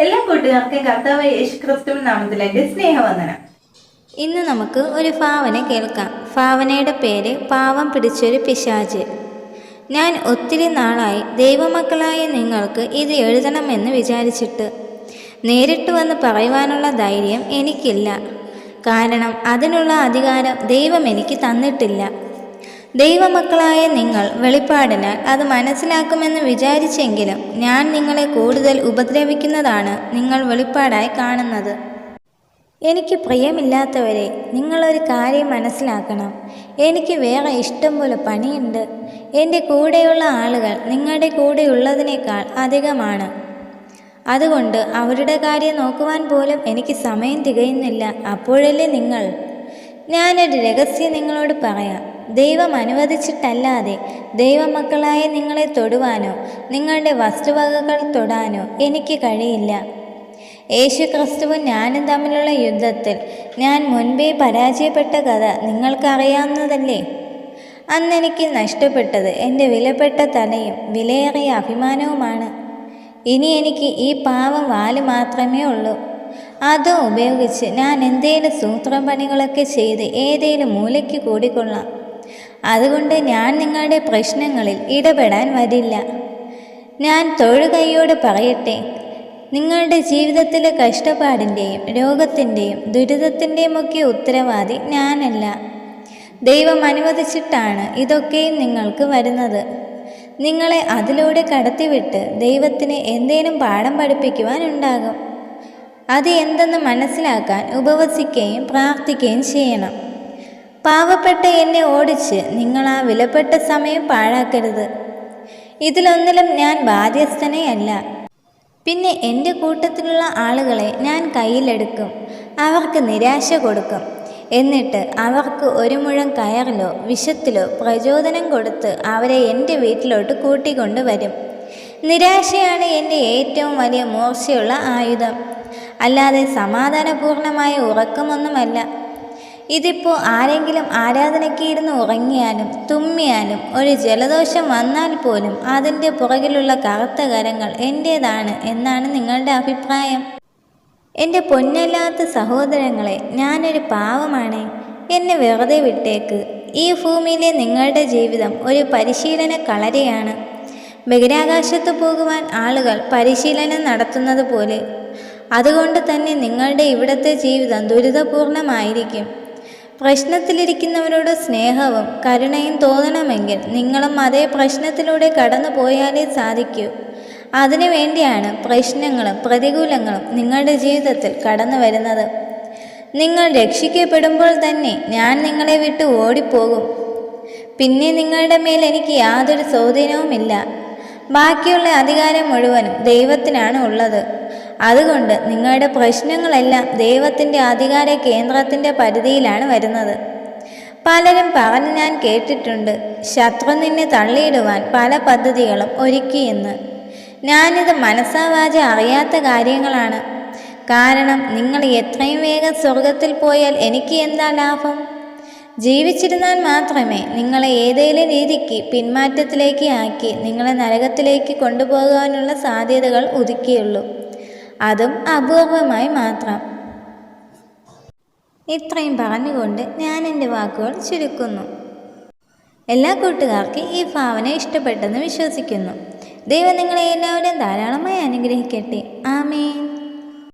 എല്ലാ കൂട്ടുകാർക്കും കർത്താവ് യേശു ക്രിസ്തു നാമത്തിലെ സ്നേഹവന്ദനം. ഇന്ന് നമുക്ക് ഒരു ഭാവന കേൾക്കാം. ഭാവനയുടെ പേര് പാവം പിടിച്ചൊരു പിശാജ് ഞാൻ ഒത്തിരി നാളായി ദൈവമക്കളായ നിങ്ങൾക്ക് ഇത് എഴുതണമെന്ന് വിചാരിച്ചിട്ട് നേരിട്ട് വന്ന് പറയുവാനുള്ള ധൈര്യം എനിക്കില്ല. കാരണം അതിനുള്ള അധികാരം ദൈവം എനിക്ക് തന്നിട്ടില്ല. ദൈവമക്കളായ നിങ്ങൾ വെളിപ്പാടിനാൽ അത് മനസ്സിലാക്കുമെന്ന് വിചാരിച്ചെങ്കിലും ഞാൻ നിങ്ങളെ കൂടുതൽ ഉപദ്രവിക്കുന്നതാണ് നിങ്ങൾ വെളിപ്പാടായി കാണുന്നത്. എനിക്ക് പ്രിയമില്ലാത്തവരെ നിങ്ങളൊരു കാര്യം മനസ്സിലാക്കണം. എനിക്ക് വേറെ ഇഷ്ടം പോലെ പണിയുണ്ട്. എന്റെ കൂടെയുള്ള ആളുകൾ നിങ്ങളുടെ കൂടെയുള്ളതിനേക്കാൾ അധികമാണ്. അതുകൊണ്ട് അവരുടെ കാര്യം നോക്കുവാൻ പോലും എനിക്ക് സമയം തികയുന്നില്ല. അപ്പോഴല്ലേ നിങ്ങൾ? ഞാനൊരു രഹസ്യം നിങ്ങളോട് പറയാം. ദൈവം അനുവദിച്ചിട്ടല്ലാതെ ദൈവമക്കളായ നിങ്ങളെ തൊടുവാനോ നിങ്ങളുടെ വസ്തുവകകൾ തൊടാനോ എനിക്ക് കഴിയില്ല. യേശു ക്രിസ്തുവും ഞാനും തമ്മിലുള്ള യുദ്ധത്തിൽ ഞാൻ മുൻപേ പരാജയപ്പെട്ട കഥ നിങ്ങൾക്കറിയാവുന്നതല്ലേ? അന്ന് എനിക്ക് നഷ്ടപ്പെട്ടത് എന്റെ വിലപ്പെട്ട തലയും വിലയേറിയ അഭിമാനവുമാണ്. ഇനി എനിക്ക് ഈ പാവം വാൽ മാത്രമേ ഉള്ളൂ. അതും ഉപയോഗിച്ച് ഞാൻ എന്തേലും സൂത്രം പണികളൊക്കെ ചെയ്ത് ഏതേലും മൂലയ്ക്ക് കൂടിക്കൊള്ളാം. അതുകൊണ്ട് ഞാൻ നിങ്ങളുടെ പ്രശ്നങ്ങളിൽ ഇടപെടാൻ വരില്ല. ഞാൻ തൊഴുകൈയോട് പറയട്ടെ നിങ്ങളുടെ ജീവിതത്തിലെ കഷ്ടപ്പാടിന്റെയും രോഗത്തിന്റെയും ദുരിതത്തിന്റെയും ഒക്കെ ഉത്തരവാദി ഞാനല്ല. ദൈവം അനുവദിച്ചിട്ടാണ് ഇതൊക്കെയും നിങ്ങൾക്ക് വരുന്നത്. നിങ്ങളെ അതിലൂടെ കടത്തിവിട്ട് ദൈവത്തിന് എന്തേലും പാഠം പഠിപ്പിക്കുവാനുണ്ടാകും അത് എന്തെന്ന് മനസ്സിലാക്കാൻ ഉപവസിക്കുകയും പ്രാർത്ഥിക്കുകയും ചെയ്യണം. പാവപ്പെട്ട എന്നെ ഓടിച്ച് നിങ്ങൾ ആ വിലപ്പെട്ട സമയം പാഴാക്കരുത്. ഇതിലൊന്നിലും ഞാൻ ബാധ്യസ്ഥനേ അല്ല പിന്നെ എന്റെ കൂട്ടത്തിലുള്ള ആളുകളെ ഞാൻ കയ്യിലെടുക്കും. അവർക്ക് നിരാശ കൊടുക്കും. എന്നിട്ട് അവർക്ക് ഒരു മുഴം കയറിലോ വിഷത്തിലോ പ്രചോദനം കൊടുത്ത് അവരെ എന്റെ വീട്ടിലോട്ട് കൂട്ടിക്കൊണ്ട് വരും നിരാശയാണ് എന്റെ ഏറ്റവും വലിയ മൂർച്ചയുള്ള ആയുധം. അല്ലാതെ സമാധാനപൂർണമായ ഉറക്കമൊന്നുമല്ല. ഇതിപ്പോൾ ആരെങ്കിലും ആരാധനയ്ക്ക് ഇരുന്ന് ഉറങ്ങിയാലും തുമ്മിയാലും ഒരു ജലദോഷം വന്നാൽ പോലും അതിന്റെ പുറകിലുള്ള കറുത്ത കരങ്ങൾ എന്റേതാണ് എന്നാണ് നിങ്ങളുടെ അഭിപ്രായം. എന്റെ പൊന്നല്ലാത്ത സഹോദരങ്ങളെ ഞാനൊരു പാവമാണ്. എന്നെ വെറുതെ വിട്ടേക്ക്. ഈ ഭൂമിയിലെ നിങ്ങളുടെ ജീവിതം ഒരു പരിശീലന കളരിയാണ്. ബഹിരാകാശത്ത് പോകുവാൻ ആളുകൾ പരിശീലനം നടത്തുന്നത് പോലെ. അതുകൊണ്ട് തന്നെ നിങ്ങളുടെ ഇവിടുത്തെ ജീവിതം ദുരിതപൂർണമായിരിക്കും. പ്രശ്നത്തിലിരിക്കുന്നവരോട് സ്നേഹവും കരുണയും തോന്നണമെങ്കിൽ നിങ്ങളും അതേ പ്രശ്നത്തിലൂടെ കടന്നു പോയാലേ സാധിക്കൂ. അതിനുവേണ്ടിയാണ് പ്രശ്നങ്ങളും പ്രതികൂലങ്ങളും നിങ്ങളുടെ ജീവിതത്തിൽ കടന്നു വരുന്നത്. നിങ്ങൾ രക്ഷിക്കപ്പെടുമ്പോൾ തന്നെ ഞാൻ നിങ്ങളെ വിട്ട് ഓടിപ്പോകും. പിന്നെ നിങ്ങളുടെ മേൽ എനിക്ക് യാതൊരു സ്വാധീനവുമില്ല. ബാക്കിയുള്ള അധികാരം മുഴുവനും ദൈവത്തിനാണ് ഉള്ളത്. അതുകൊണ്ട് നിങ്ങളുടെ പ്രശ്നങ്ങളെല്ലാം ദൈവത്തിന്റെ അധികാര കേന്ദ്രത്തിന്റെ പരിധിയിലാണ് വരുന്നത്. പലരും പറഞ്ഞ് ഞാൻ കേട്ടിട്ടുണ്ട് ശത്രു നിന്നെ തള്ളിയിടുവാൻ പല പദ്ധതികളും ഒരുക്കിയെന്ന് ഞാനിത് മനസ്സാവാച അറിയാത്ത കാര്യങ്ങളാണ്. കാരണം നിങ്ങൾ എത്രയും വേഗം സ്വർഗത്തിൽ പോയാൽ എനിക്ക് എന്താ ലാഭം? ജീവിച്ചിരുന്നാൽ മാത്രമേ നിങ്ങളെ ഏതെങ്കിലും രീതിക്ക് പിന്മാറ്റത്തിലേക്ക് ആക്കി നിങ്ങളെ നരകത്തിലേക്ക് കൊണ്ടുപോകാനുള്ള സാധ്യതകൾ ഉദിക്കുകയുള്ളൂ അതും അപൂർവമായി മാത്രം. ഇത്രയും പറഞ്ഞുകൊണ്ട് ഞാൻ എന്റെ വാക്കുകൾ ചുരുക്കുന്നു. എല്ലാ കൂട്ടുകാർക്കും ഈ ഭാവന ഇഷ്ടപ്പെട്ടെന്ന് വിശ്വസിക്കുന്നു. ദൈവം നിങ്ങളെ എല്ലാവരും ധാരാളമായി അനുഗ്രഹിക്കട്ടെ. ആമേൻ.